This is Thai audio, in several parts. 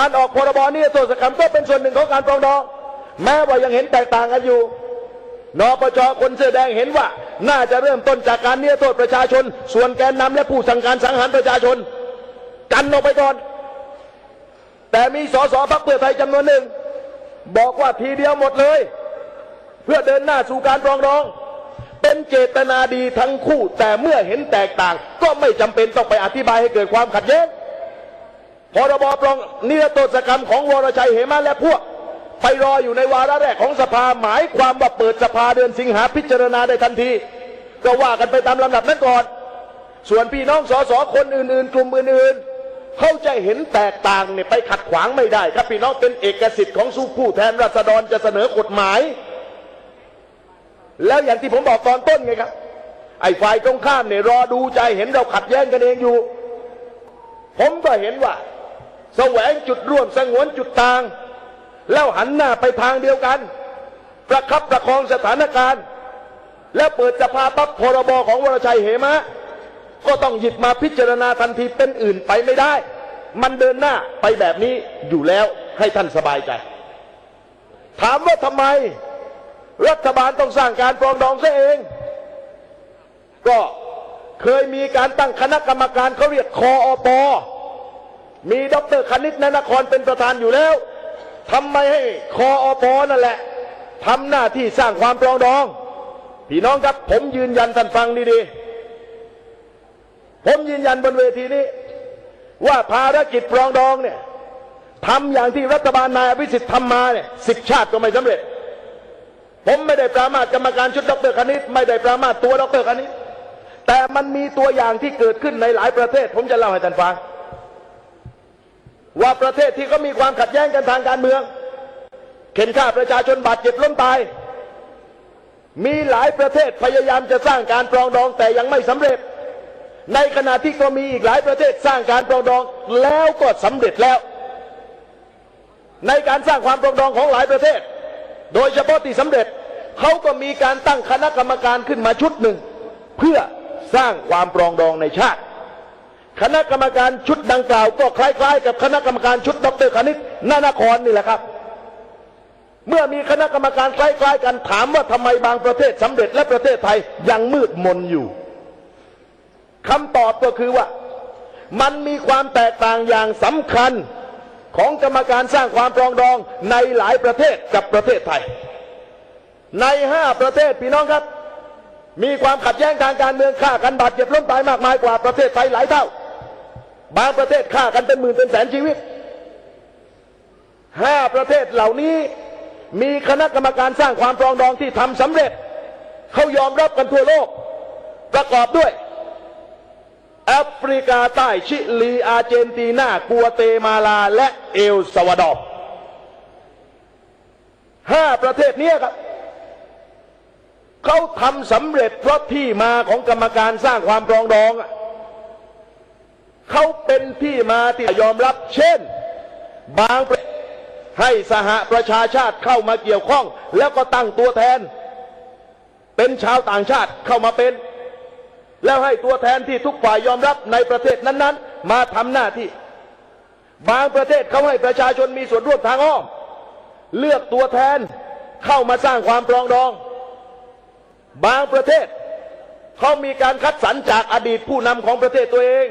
การออกพรบนี้โทษกรรมก็เป็นส่วนหนึ่งของการปรองดอง แม้ว่ายังเห็นแตกต่างกันอยู่นปชคนเสื้อแดงเห็นว่า น่าจะเริ่มต้นจากการเนียโทษประชาชน ส่วนแกนนำและผู้สั่งการสังหารประชาชน กันออกไปก่อน แต่มีสสพักเพื่อไทยจำนวนหนึ่ง บอกว่าทีเดียวหมดเลย เพื่อเดินหน้าสู่การปรองดอง เป็นเจตนาดีทั้งคู่ แต่เมื่อเห็นแตกต่าง ก็ไม่จำเป็นต้องไปอธิบายให้เกิดความขัดแย้ง พรบปรองนิรโทษกรรมของวรชัยเหมะและพวก ไปรออยู่ในวาระแรกของสภาหมายความว่าเปิดสภาเดือนสิงหาพิจารณาได้ทันที ก็ว่ากันไปตามลำดับนั้นก่อน ส่วนพี่น้องสสคนอื่นๆ กลุ่มอื่นๆเขาจะเห็นแตกต่างเนี่ยไปขัดขวางไม่ได้ครับพี่น้องเป็นเอกสิทธิ์ของสู้ผู้แทนราษฎรจะเสนอกฎหมาย แล้วอย่างที่ผมบอกตอนต้นไงครับไอ้ฝ่ายตรงข้ามเนี่ยรอดูใจเห็นเราขัดแย้งกันเองอยู่ ผมก็เห็นว่า แสวงจุดร่วมสงวนจุดต่าง แล้วหันหน้าไปทางเดียวกัน ประคับประคองสถานการณ์ แล้วเปิดสภาปั๊บพรบของวรชัยเหมะ ก็ต้องหยิบมาพิจารณาทันทีเป็นอื่นไปไม่ได้ มันเดินหน้าไปแบบนี้อยู่แล้วให้ท่านสบายใจ ถามว่าทำไม รัฐบาลต้องสร้างการปรองดองซะเอง ก็เคยมีการตั้งคณะกรรมการเขาเรียกคออป มีดรคณิตนนครเป็นประธานอยู่แล้วทำไมให้คออปนั่นแหละทำหน้าที่สร้างความปรองดอง พี่น้องครับ ผมยืนยันท่านฟังดีๆ ผมยืนยันบนเวทีนี้ ว่าภารกิจปรองดองเนี่ยทำอย่างที่รัฐบาลนายอภิสิทธิ์ทำมาเนี่ยสิบชาติก็ไม่สำเร็จ ผมไม่ได้ปรามาสกรรมการชุดดรคณิต ไม่ได้ปรามาสตัวดรคณิต แต่มันมีตัวอย่างที่เกิดขึ้นในหลายประเทศ ผมจะเล่าให้ท่านฟัง ว่าประเทศที่เขามีความขัดแย้งกันทางการเมือง เข็นฆ่าประชาชนบาดเจ็บล้มตาย มีหลายประเทศพยายามจะสร้างการปรองดองแต่ยังไม่สำเร็จ ในขณะที่ก็มีอีกหลายประเทศสร้างการปรองดองแล้วก็สำเร็จแล้ว ในการสร้างความปรองดองของหลายประเทศ โดยเฉพาะที่สำเร็จเขาก็มีการตั้งคณะกรรมการขึ้นมาชุดหนึ่ง เพื่อสร้างความปรองดองในชาติ คณะกรรมการชุดดังกล่าว ก็คล้าย ๆ กับคณะกรรมการชุดดรคณิตนานครนี่แหละครับ เมื่อมีคณะกรรมการคล้าย ๆ กันถามว่าทำไมบางประเทศสำเร็จและประเทศไทยยังมืดมนอยู่คำตอบก็คือว่า มันมีความแตกต่างอย่างสำคัญของกรรมการสร้างความปรองดองในหลายประเทศกับประเทศไทย ในห้าประเทศพี่น้องครับ มีความขัดแย้งทางการเมืองฆ่ากันบาดเจ็บล้มตายมากมายกว่าประเทศไทยหลายเท่า บางประเทศฆ่ากันเป็นหมื่นเป็นแสนชีวิตห้าประเทศเหล่านี้มีคณะกรรมการสร้างความปรองดองที่ทำสำเร็จ เขายอมรับกันทั่วโลก ประกอบด้วยแอฟริกาใต้ชิลี อาร์เจนตินากัวเตมาลา และเอลซาวาดอร์ห้าประเทศนี้ครับเขาทำสำเร็จเพราะที่มาของกรรมการสร้างความปรองดองอะ เขาเป็นที่มาที่ยอมรับ เช่น บางประเทศให้สหประชาชาติเข้ามาเกี่ยวข้อง แล้วก็ตั้งตัวแทน เป็นชาวต่างชาติเข้ามาเป็น แล้วให้ตัวแทนที่ทุกฝ่ายยอมรับในประเทศนั้น ๆ มาทำหน้าที่ บางประเทศเขาให้ประชาชนมีส่วนร่วมทางอ้อม เลือกตัวแทนเข้ามาสร้างความปรองดอง บางประเทศเขามีการคัดสรรจากอดีตผู้นำของประเทศตัวเอง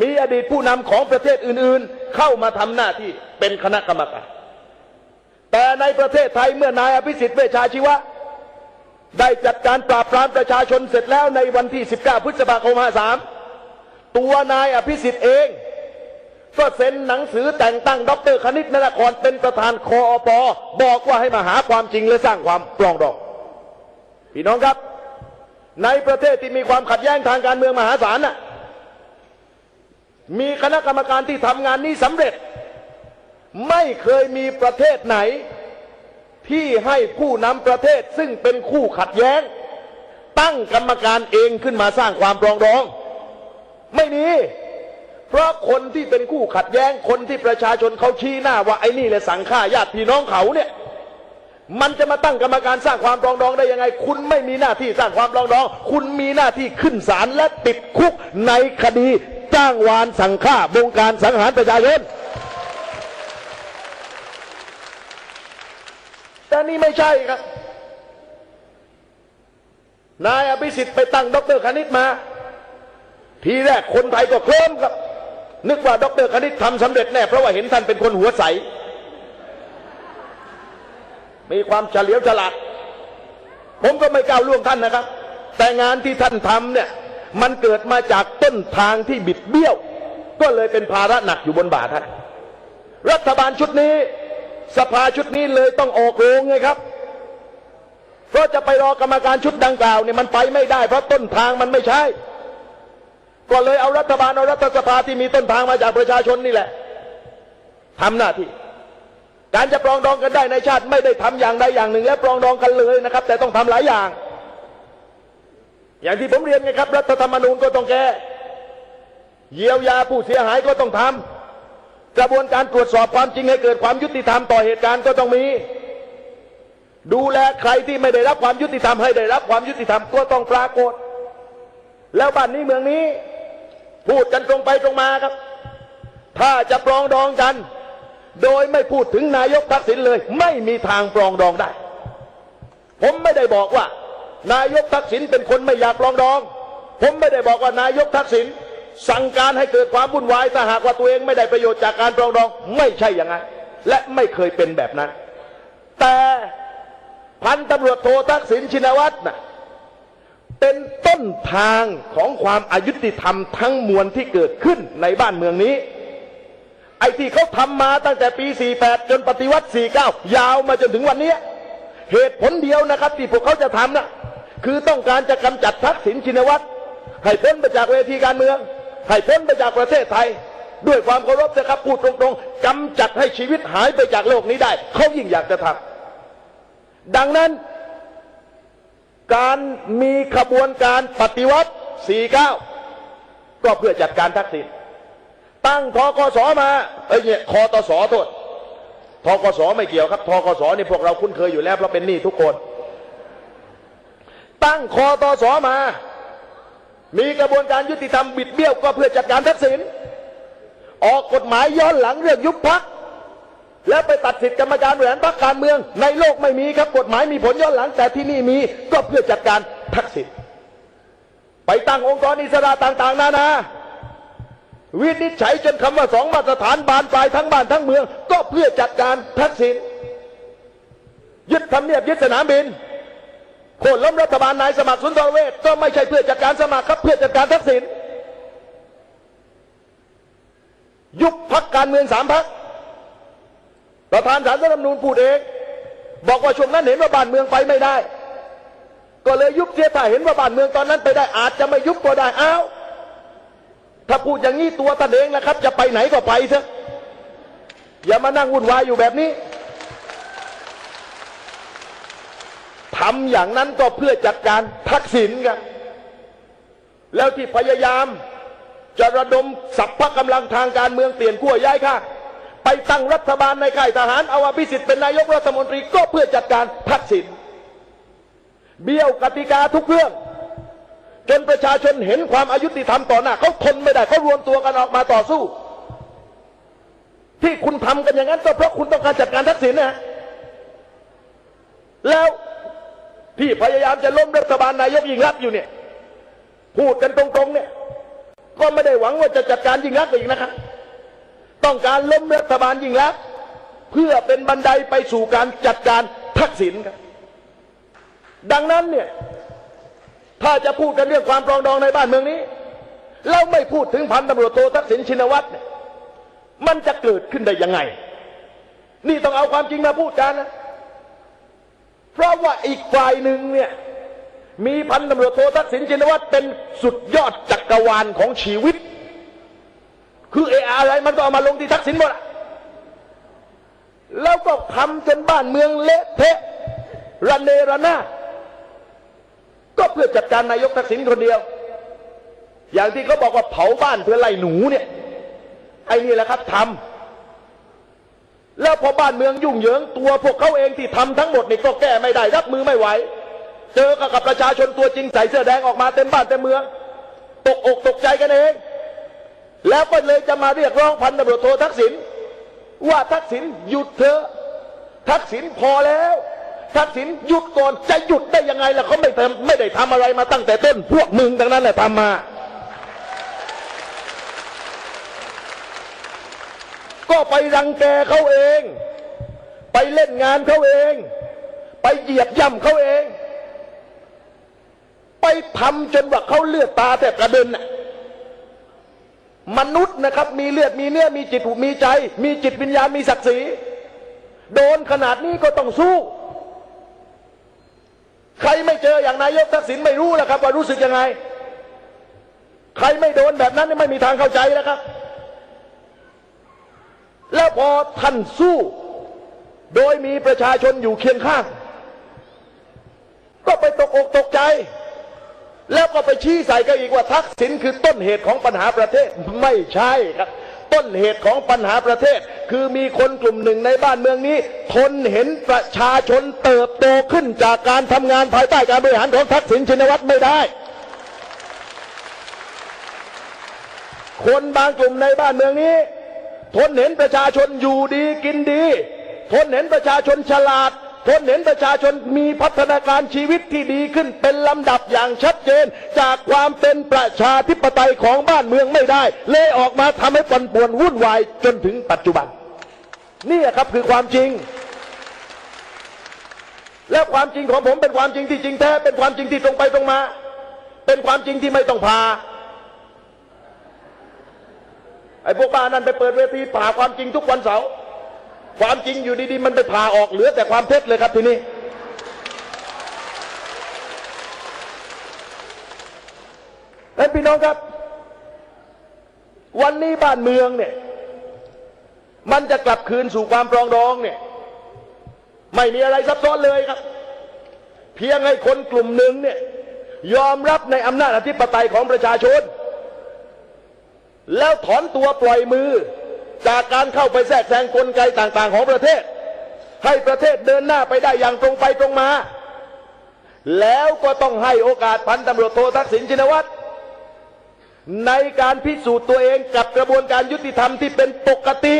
มีอดีตผู้นำของประเทศอื่นๆ เข้ามาทำหน้าที่เป็นคณะกรรมการ แต่ในประเทศไทยเมื่อนายอภิสิทธิ์เวชชาชีวะ ได้จัดการปราบปรามประชาชนเสร็จแล้วในวันที่ 19 พฤษภาคม 53 ตัวนายอภิสิทธิ์เอง ก็เซ็นหนังสือแต่งตั้ง ดรคณิตนนครเป็นประธานคออปบอกว่าให้มาหาความจริงและสร้างความปรองดองพี่น้องครับ ในประเทศที่มีความขัดแย้งทางการเมืองมหาศาลน่ะ มีคณะกรรมการที่ทำงานนี้สำเร็จ ไม่เคยมีประเทศไหน ที่ให้ผู้นำประเทศซึ่งเป็นคู่ขัดแย้ง ตั้งกรรมการเองขึ้นมาสร้างความปรองดอง ไม่มีเพราะคนที่เป็นคู่ขัดแย้งคนที่ประชาชนเขาชี้หน้าว่าไอ้นี่แหละสังฆ่าญาติพี่น้องเขาเนี่ยมันจะมาตั้งกรรมการสร้างความปรองดองได้ยังไง คุณไม่มีหน้าที่สร้างความปรองดอง คุณมีหน้าที่ขึ้นศาลและติดคุกในคดี จ้างวานสั่งฆ่าบงการสังหารประชาชนแต่นี่ไม่ใช่ครับ นายอภิสิทธิ์ไปตั้งด็อกเรคณิตมา ทีแรกคนไทยก็เคลิ้มครับ นึกว่าด็อกเรคณิตทำสำเร็จแน่ เพราะว่าเห็นท่านเป็นคนหัวใส มีความเฉลียวฉลาด ผมก็ไม่กล้าล่วงท่านนะครับ แต่งานที่ท่านทำเนี่ย มันเกิดมาจากต้นทางที่บิดเบี้ยว ก็เลยเป็นภาระหนักอยู่บนบาท่านรัฐบาลชุดนี้ สภาชุดนี้เลยต้องออกโรงไงครับ เพราะจะไปรอกรรมการชุดดังกล่าวเนี่ยมันไปไม่ได้ เพราะต้นทางมันไม่ใช่ ก็เลยเอารัฐบาลเอารัฐสภาที่มีต้นทางมาจากประชาชนนี่แหละทำหน้าที่การจะปรองดองกันได้ในชาติไม่ได้ทำอย่างใดอย่างหนึ่ง และปรองดองกันเลยนะครับ แต่ต้องทำหลายอย่าง อย่างที่ผมเรียนไงครับ รัฐธรรมนูญก็ต้องแก้เยียวยาผู้เสียหายก็ต้องทำกระบวนการตรวจสอบความจริงให้เกิดความยุติธรรมต่อเหตุการณ์ก็ต้องมี ดูแลใครที่ไม่ได้รับความยุติธรรมให้ได้รับความยุติธรรมก็ต้องปรากฏ แล้วบ้านนี้เมืองนี้ พูดกันตรงไปตรงมาครับ ถ้าจะปรองดองกัน โดยไม่พูดถึงนายกทักษิณเลย ไม่มีทางปรองดองได้ ผมไม่ได้บอกว่า นายกทักษิณเป็นคนไม่อยากปรองดอง ผมไม่ได้บอกว่านายกทักษิณสั่งการให้เกิดความวุ่นวายถ้าหากว่าตัวเองไม่ได้ประโยชน์จากการปรองดอง ไม่ใช่อย่างนั้นและไม่เคยเป็นแบบนั้น แต่พันตำรวจโททักษิณชินวัตรน่ะเป็นต้นทางของความอายุติธรรมทั้งมวลที่เกิดขึ้นในบ้านเมืองนี้ ไอ้ที่เขาทำมาตั้งแต่ปี 48 จนปฏิวัติ 49 ยาวมาจนถึงวันนี้ เหตุผลเดียวนะครับ ที่พวกเขาจะทำน่ะ คือต้องการจะกำจัดทักษิณชินวัตรให้พ้นไปจากเวทีการเมือง ให้พ้นไปจากประเทศไทย ด้วยความเคารพนะครับพูดตรงๆกำจัดให้ชีวิตหายไปจากโลกนี้ได้ เขายิ่งอยากจะทำดังนั้น การมีขบวนการปฏิวัติ 49 ก็เพื่อจัดการทักษิณตั้งทกสมาเอ้ยเนี่ยคอตสโทษทกสไม่เกี่ยวครับทกสนี่พวกเราคุ้นเคยอยู่แล้วเพราะเป็นหนี้ทุกคน ตั้งคอตอสมา มีกระบวนการยุติธรรมบิดเบี้ยวก็เพื่อจัดการทักษิณออกกฎหมายย้อนหลังเรื่องยุบพักแล้วไปตัดสิทธิกรรมการบริหารพรรคการเมือง ในโลกไม่มีครับกฎหมายมีผลย้อนหลังแต่ที่นี่มีก็เพื่อจัดการทักษิณไปตั้งองค์กรอิสระต่างๆนานาวินิจฉัยจนคำว่าสองมาตรฐานบานปลายทั้งบ้านทั้งเมือง ก็เพื่อจัดการทักษิณยึดทำเนียบยึดสนามบิน โค่นล้มรัฐบาลนายสมัครสุนทรเวชก็ไม่ใช่เพื่อจัดการสมัครครับเพื่อจัดการทักษิณยุบพักการเมืองสามพักประธานสารรัฐธรรมนูญพูดเอง บอกว่าช่วงนั้นเห็นว่าบ้านเมืองไปไม่ได้ ก็เลยยุบเสียถ้าเห็นว่าบ้านเมืองตอนนั้นไปได้อาจจะไม่ยุบก็ได้อ้าวถ้าพูดอย่างนี้ตัวตนเองนะครับ จะไปไหนก็ไปเถอะอย่ามานั่งวุ่นวายอยู่แบบนี้ ทำอย่างนั้นก็เพื่อจัดการทักษิณกัน แล้วที่พยายาม จะระดมสัพพะกำลังทางการเมืองเปลี่ยนขั้วย้ายข้างไปตั้งรัฐบาลในค่ายทหารเอาอภิสิทธิ์เป็นนายกรัฐมนตรีก็เพื่อจัดการทักษิณเบี้ยวกติกาทุกเรื่อง จนประชาชนเห็นความอายุติธรรมต่อหน้าเขาทนไม่ได้เขารวมตัวกันออกมาต่อสู้ ที่คุณทำกันอย่างนั้นก็เพราะคุณต้องการจัดการทักษิณนะแล้ว ที่พยายามจะล้มรัฐบาลนายกยิ่งรักอยู่เนี่ย พูดกันตรงๆเนี่ย ก็ไม่ได้หวังว่าจะจัดการยิ่งรักอีกนะครับต้องการล้มรัฐบาลยิ่งรักเพื่อเป็นบันไดไปสู่การจัดการทักษิณครับ ดังนั้นเนี่ย ถ้าจะพูดกันเรื่องความปรองดองในบ้านเมืองนี้แล้วไม่พูดถึงพันตำรวจโททักษิณชินวัตรเนี่ยมันจะเกิดขึ้นได้ยังไง นี่ต้องเอาความจริงมาพูดกันนะ เพราะว่าอีกฝ่ายหนึ่งเนี่ยมีพันตำรวจโททักษิณชินวัตรเป็นสุดยอดจักรวาลของชีวิต คือเออะไรมันก็เอามาลงที่ทักษิณหมดแล้วก็ทำจนบ้านเมืองเละเทะระเนระนาดก็เพื่อจัดการนายกทักษิณคนเดียว อย่างที่เขาบอกว่าเผาบ้านเพื่อไล่หนูเนี่ยไอ้นี่แหละครับทำ แล้วพอบ้านเมืองยุ่งเหยิงตัวพวกเขาเองที่ทำทั้งหมดนี่ก็แก้ไม่ได้ รับมือไม่ไหว เจอกับประชาชนตัวจริงใส่เสื้อแดงออกมาเต็มบ้านเต็มเมือง ตกอกตกใจกันเอง แล้วก็เลยจะมาเรียกร้องพันตำรวจโททักษิณว่าทักษิณหยุดเถอะทักษิณพอแล้วทักษิณหยุดก่อนจะหยุดได้ยังไงล่ะเขาไม่ทำไม่ได้ทำอะไรมาตั้งแต่ต้นพวกมึงทั้งนั้นแหละทำมา ก็ไปรังแกเขาเอง ไปเล่นงานเขาเอง ไปเหยียบย่ำเขาเอง ไปทำจนว่าเขาเลือดตาแทบกระเด็นน่ะมนุษย์นะครับ มีเลือดมีเนื้อมีจิตมีใจ มีจิตวิญญาณมีศักดิ์ศรีโดนขนาดนี้ก็ต้องสู้ ใครไม่เจออย่างนายกทักษิณไม่รู้แล้วครับ ว่ารู้สึกยังไง ใครไม่โดนแบบนั้นไม่มีทางเข้าใจนะครับ แล้วพอท่านสู้ โดยมีประชาชนอยู่เคียงข้าง ก็ไปตกอกตกใจ แล้วก็ไปชี้ใส่กันอีกว่าทักษิณคือต้นเหตุของปัญหาประเทศไม่ใช่ครับ ต้นเหตุของปัญหาประเทศ คือมีคนกลุ่มหนึ่งในบ้านเมืองนี้ ทนเห็นประชาชนเติบโตขึ้นจากการทำงานภายใต้การบริหารของทักษิณชินวัตรไม่ได้คนบางกลุ่มในบ้านเมืองนี้ ทนเห็นประชาชนอยู่ดีกินดี ทนเห็นประชาชนฉลาด ทนเห็นประชาชนมีพัฒนาการชีวิตที่ดีขึ้นเป็นลำดับอย่างชัดเจน จากความเป็นประชาธิปไตยของบ้านเมืองไม่ได้ เลยออกมาทำให้ปนป่วนวุ่นวายจนถึงปัจจุบัน นี่ครับคือความจริง และความจริงของผมเป็นความจริงที่จริงแท้ เป็นความจริงที่ตรงไปตรงมา เป็นความจริงที่ไม่ต้องพา ไอ้พวกบ้านั้นไปเปิดเวทีผ่าความจริงทุกวันเสาร์ความจริงอยู่ดีๆ มันไปผ่าออกเหลือแต่ความเท็จเลยครับทีนี้ และพี่น้องครับ วันนี้บ้านเมืองเนี่ย มันจะกลับคืนสู่ความปรองดองเนี่ย ไม่มีอะไรซับซ้อนเลยครับ เพียงให้คนกลุ่มหนึ่งเนี่ย ยอมรับในอำนาจอธิปไตยของประชาชน แล้วถอนตัวปล่อยมือ จากการเข้าไปแทรกแซงกลไกต่าง ๆ ของประเทศ ให้ประเทศเดินหน้าไปได้อย่างตรงไปตรงมา แล้วก็ต้องให้โอกาสพันตำรวจโททักษิณชินวัตรในการพิสูจน์ตัวเองกับกระบวนการยุติธรรมที่เป็นปกติ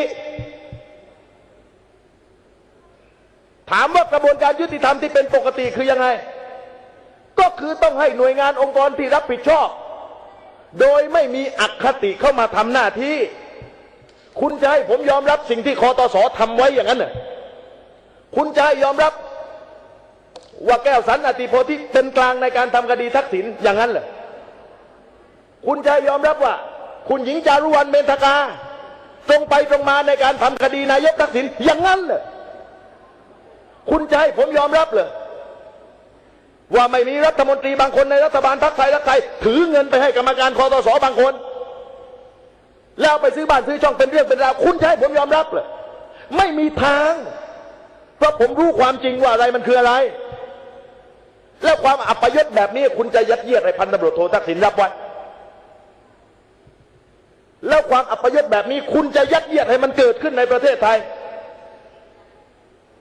ถามว่ากระบวนการยุติธรรมที่เป็นปกติคือยังไง ก็คือต้องให้หน่วยงานองค์กรที่รับผิดชอบ โดยไม่มีอคติเข้ามาทำหน้าที่ คุณจะให้ผมยอมรับสิ่งที่คอตสทำไว้อย่างนั้นเหรอคุณจะให้ยอมรับ ว่าแก้วสันอติโพธิเป็นกลางในการทำคดีทักษิณอย่างนั้นเหรอคุณจะยอมรับว่า คุณหญิงจารุวรรณเมนทกา ตรงไปตรงมาในการทำคดีนายกทักษิณอย่างนั้นเหรอคุณจะให้ผมยอมรับเลย ว่าไม่มีรัฐมนตรีบางคนในรัฐบาลพักไทยรักไทย ถือเงินไปให้กรรมการคอตสบางคน แล้วไปซื้อบ้านซื้อช่องเป็นเรื่องเป็นราวคุณจะให้ผมยอมรับเลยไม่มีทาง เพราะผมรู้ความจริงว่าอะไรมันคืออะไร แล้วความอัปยศแบบนี้คุณจะยัดเยียดให้พันตำรวจโททักษิณรับไว้แล้วความอัปยศแบบนี้คุณจะยัดเยียดให้มันเกิดขึ้นในประเทศไทย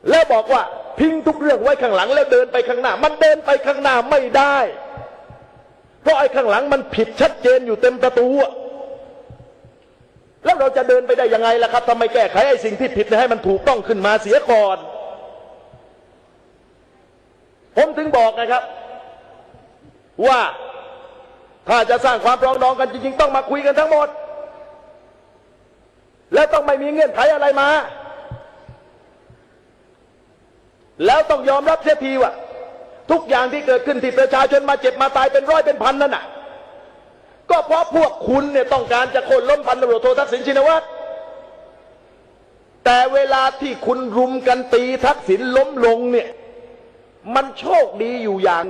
แล้วบอกว่า ทิ้งทุกเรื่องไว้ข้างหลังแล้วเดินไปข้างหน้า มันเดินไปข้างหน้าไม่ได้ เพราะไอ้ข้างหลังมันผิดชัดเจนอยู่เต็มประตูแล้วเราจะเดินไปได้ยังไงล่ะครับทำไมแก้ไขไอ้สิ่งที่ผิดให้มันถูกต้องขึ้นมาเสียก่อน ผมถึงบอกนะครับ ว่าถ้าจะสร้างความปรองดองกันจริง ๆ ต้องมาคุยกันทั้งหมด และต้องไม่มีเงื่อนไขอะไรมา แล้วต้องยอมรับเสียทีว่าทุกอย่างที่เกิดขึ้นที่ประชาชนมาเจ็บมาตายเป็นร้อยเป็นพันนั่นน่ะ ก็เพราะพวกคุณเนี่ยต้องการจะโค่นล้มพันตำรวจโททักษิณชินวัตรแต่เวลาที่คุณรุมกันตีทักษิณล้มลงเนี่ย มันโชคดีอยู่อย่าง